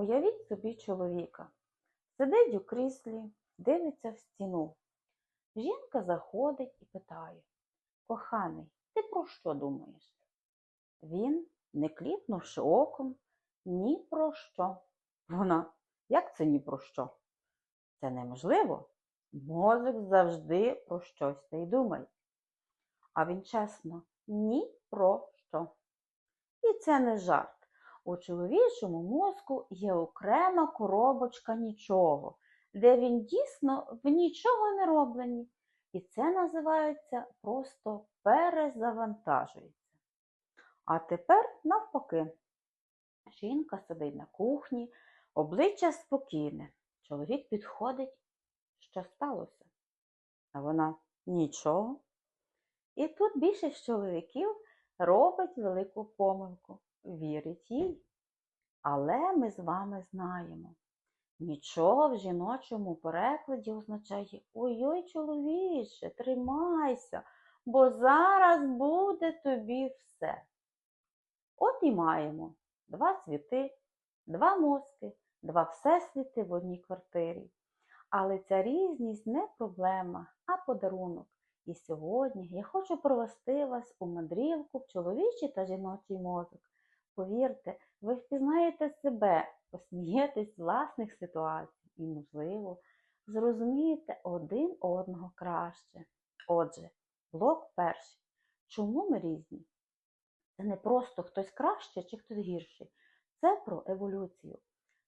Уявіть собі чоловіка. Сидить у кріслі, дивиться в стіну. Жінка заходить і питає: Коханий, ти про що думаєш? Він, не кліпнувши оком, ні про що. Вона, як це ні про що? Це неможливо. Мозок завжди про щось та й думає. А він чесно, ні про що. І це не жарт. У чоловічому мозку є окрема коробочка нічого, де він дійсно в нічого не роблений. І це називається просто перезавантажується. А тепер навпаки. Жінка сидить на кухні, обличчя спокійне. Чоловік підходить, що сталося. А вона нічого. І тут більшість чоловіків робить велику помилку, вірить їй. Але ми з вами знаємо, нічого в жіночому перекладі означає ой-ой, чоловіче, тримайся, бо зараз буде тобі все. От і маємо два світи, два мозки, два всесвіти в одній квартирі. Але ця різність не проблема, а подарунок. І сьогодні я хочу провести вас у мандрівку в чоловічий та жіночий мозок. Повірте, ви впізнаєте себе, посмієтесь власних ситуацій і, можливо, зрозумієте один одного краще. Отже, блок перший. Чому ми різні? Це не просто хтось краще чи хтось гірший. Це про еволюцію.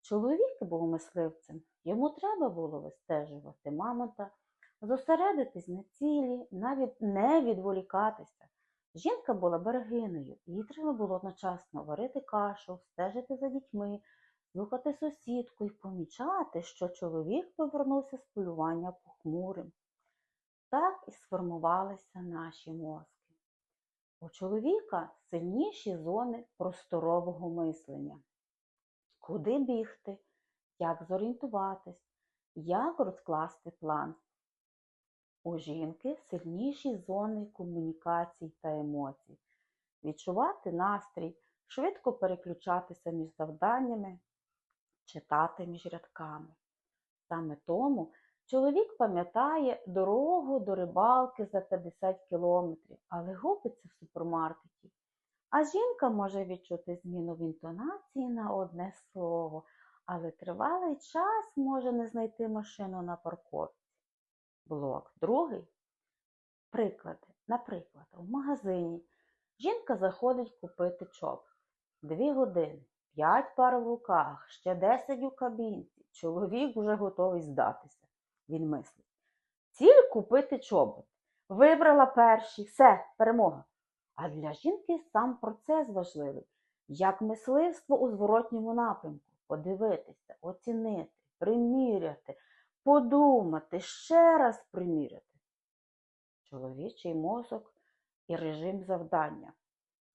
Чоловік був мисливцем, йому треба було вистежувати мамонта, зосередитись на цілі, навіть не відволікатися. Жінка була берегиною, їй треба було одночасно варити кашу, стежити за дітьми, слухати сусідку і помічати, що чоловік повернувся з полювання похмурим. Так і сформувалися наші мозки. У чоловіка сильніші зони просторового мислення. Куди бігти, як зорієнтуватись, як розкласти план. У жінки сильніші зони комунікацій та емоцій. Відчувати настрій, швидко переключатися між завданнями, читати між рядками. Саме тому чоловік пам'ятає дорогу до рибалки за 50 кілометрів, але губиться в супермаркеті. А жінка може відчути зміну в інтонації на одне слово, але тривалий час може не знайти машину на парковці. Блок другий. Приклади. Наприклад, в магазині жінка заходить купити чоп. Дві години, п'ять пар в руках, ще десять у кабінці. Чоловік вже готовий здатися. Він мислить. Ціль купити чобот. Вибрала перший, все, перемога. А для жінки сам процес важливий, як мисливство у зворотньому напрямку. Подивитися, оцінити, приміряти, подумати, ще раз приміряти. Чоловічий мозок і режим завдання.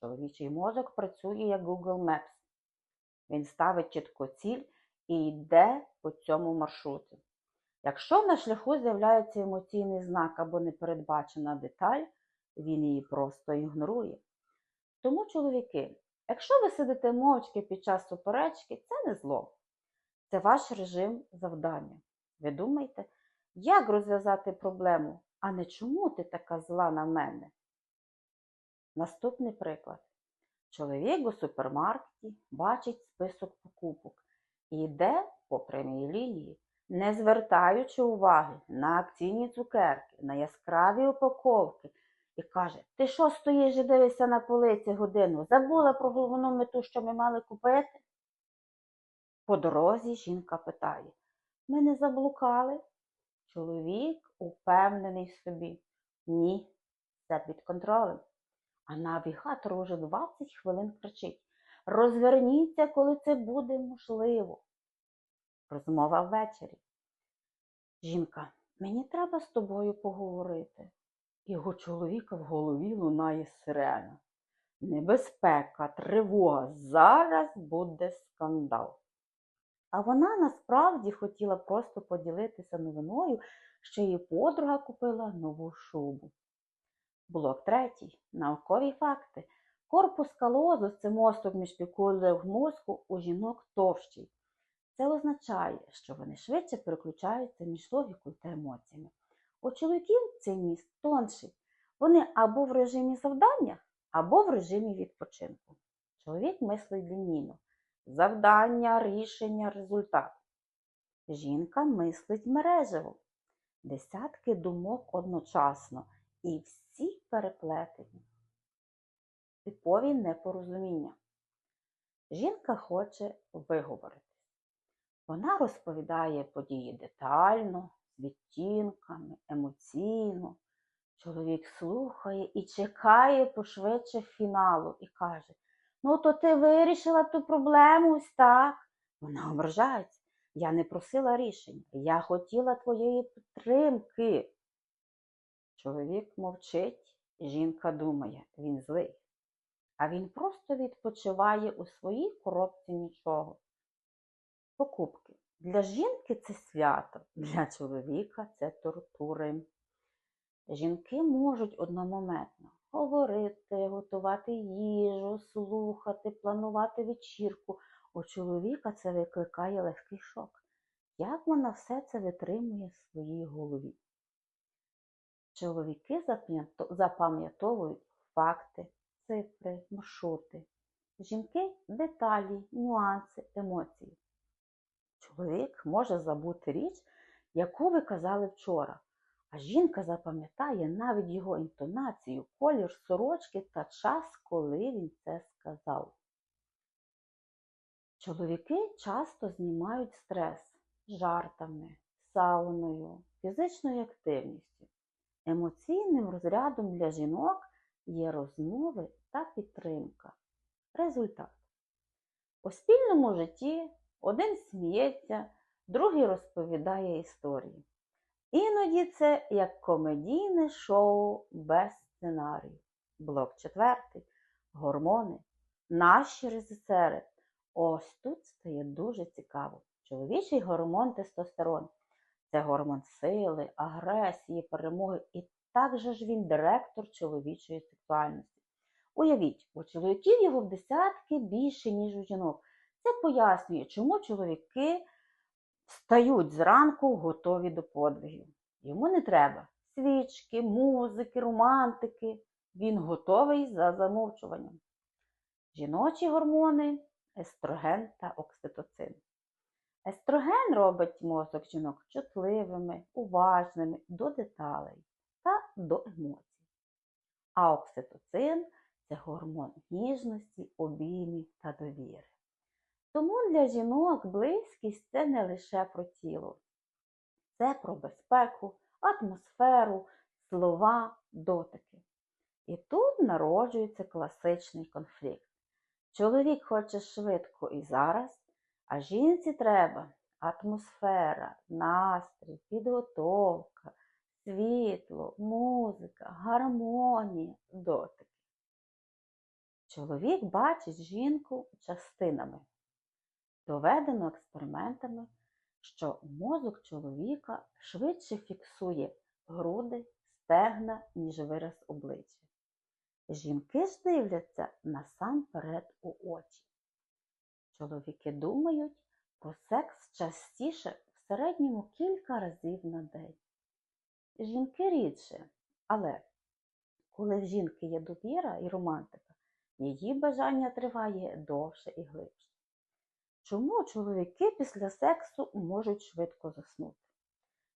Чоловічий мозок працює як Google Maps. Він ставить чітко ціль і йде по цьому маршруту. Якщо на шляху з'являється емоційний знак або непередбачена деталь, він її просто ігнорує. Тому, чоловіки, якщо ви сидите мовчки під час суперечки, це не зло. Це ваш режим завдання. Ви думаєте, як розв'язати проблему, а не чому ти така зла на мене? Наступний приклад. Чоловік у супермаркеті бачить список покупок і йде по прямій лінії, не звертаючи уваги на акційні цукерки, на яскраві упаковки, і каже: Ти що стоїш і дивишся на полиці годину? Забула про головну мету, що ми мали купити? По дорозі жінка питає: Ми не заблукали? Чоловік упевнений собі. Ні, це під контролем. А навігатор уже 20 хвилин кричить: Розверніться, коли це буде можливо. Розмова ввечері. Жінка, мені треба з тобою поговорити. Його чоловіка в голові лунає сирена. Небезпека, тривога, зараз буде скандал. А вона насправді хотіла просто поділитися новиною, що її подруга купила нову шубу. Блок третій. Наукові факти. Корпус калозу – це мосток між пікулею в мозку у жінок товщий. Це означає, що вони швидше переключаються між логікою та емоціями. У чоловіків цей міст тонший. Вони або в режимі завдання, або в режимі відпочинку. Чоловік мислить лінійно. Завдання, рішення, результат. Жінка мислить мережево. Десятки думок одночасно і всі переплетені. Типові непорозуміння. Жінка хоче виговоритись. Вона розповідає події детально, з відтінками, емоційно. Чоловік слухає і чекає пошвидше фіналу і каже: Ну, то ти вирішила ту проблему ось так. Вона ображається. Я не просила рішення. Я хотіла твоєї підтримки. Чоловік мовчить, жінка думає, він злий. А він просто відпочиває у своїй коробці нічого. Покупки. Для жінки це свято, для чоловіка це тортури. Жінки можуть одномоментно говорити, готувати їжу, слухати, планувати вечірку. У чоловіка це викликає легкий шок. Як вона все це витримує в своїй голові? Чоловіки запам'ятовують факти, цифри, маршрути. Жінки деталі, нюанси, емоції. Чоловік може забути річ, яку ви казали вчора, а жінка запам'ятає навіть його інтонацію, колір сорочки та час, коли він це сказав. Чоловіки часто знімають стрес жартами, сауною, фізичною активністю. Емоційним розрядом для жінок є розмови та підтримка. Результат. У спільному житті один сміється, другий розповідає історії. Іноді це як комедійне шоу без сценарію. Блок четвертий. Гормони. Наші режисери. Ось тут стає дуже цікаво. Чоловічий гормон тестостерон. Це гормон сили, агресії, перемоги. І також ж він директор чоловічої сексуальності. Уявіть, у чоловіків його в десятки більше, ніж у жінок. Це пояснює, чому чоловіки встають зранку готові до подвигів. Йому не треба свічки, музики, романтики. Він готовий за замовчуванням. Жіночі гормони естроген та окситоцин. Естроген робить мозок жінок чутливими, уважними до деталей та до емоцій. А окситоцин це гормон ніжності, обіймів та довіри. Тому для жінок близькість це не лише про тіло, це про безпеку, атмосферу, слова, дотики. І тут народжується класичний конфлікт. Чоловік хоче швидко і зараз, а жінці треба атмосфера, настрій, підготовка, світло, музика, гармонія, дотики. Чоловік бачить жінку частинами. Доведено експериментами, що мозок чоловіка швидше фіксує груди, стегна, ніж вираз обличчя. Жінки ж дивляться насамперед у очі. Чоловіки думають про секс частіше в середньому кілька разів на день. Жінки рідше, але коли в жінки є довіра і романтика, її бажання триває довше і глибше. Чому чоловіки після сексу можуть швидко заснути?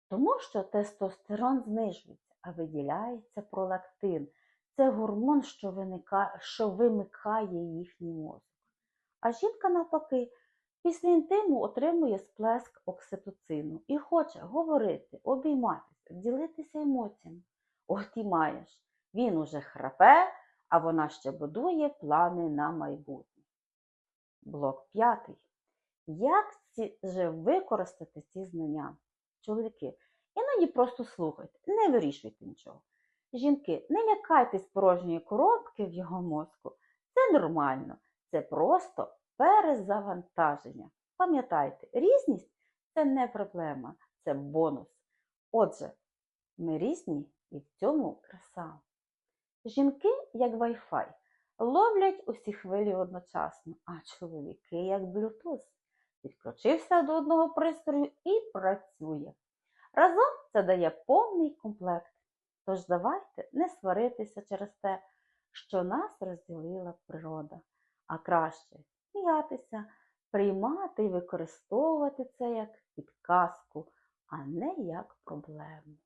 Тому що тестостерон знижується, а виділяється пролактин. Це гормон, що, виника... що вимикає їхній мозок. А жінка, навпаки, після інтиму отримує сплеск окситоцину і хоче говорити, обійматися, ділитися емоціями. От і маєш. Він уже храпе, а вона ще будує плани на майбутнє. Блок п'ятий. Як же використати ці знання? Чоловіки, іноді просто слухайте, не вирішуйте нічого. Жінки, не лякайтесь порожньої коробки в його мозку. Це нормально, це просто перезавантаження. Пам'ятайте, різність це не проблема, це бонус. Отже, ми різні і в цьому краса. Жінки, як Wi-Fi, ловлять усі хвилі одночасно, а чоловіки як Bluetooth. Підключився до одного пристрою і працює. Разом це дає повний комплект. Тож давайте не сваритися через те, що нас розділила природа, а краще сміятися, приймати і використовувати це як підказку, а не як проблему.